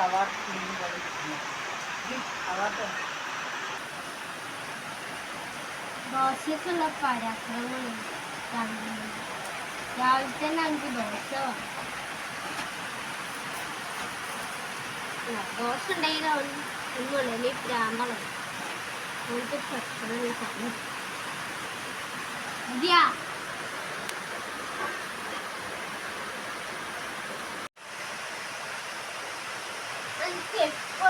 Award award ദോശക്കുള്ള പരാക്രമങ്ങൾ കാണുന്നുണ്ട് രാവിലെ തന്നെ എനിക്ക് ദോശ ദോശ ഉണ്ടെങ്കിൽ അവൻ ഒന്നുമില്ല നീ പ്രാന്തള അവൾക്ക് പെട്ടെന്ന് And.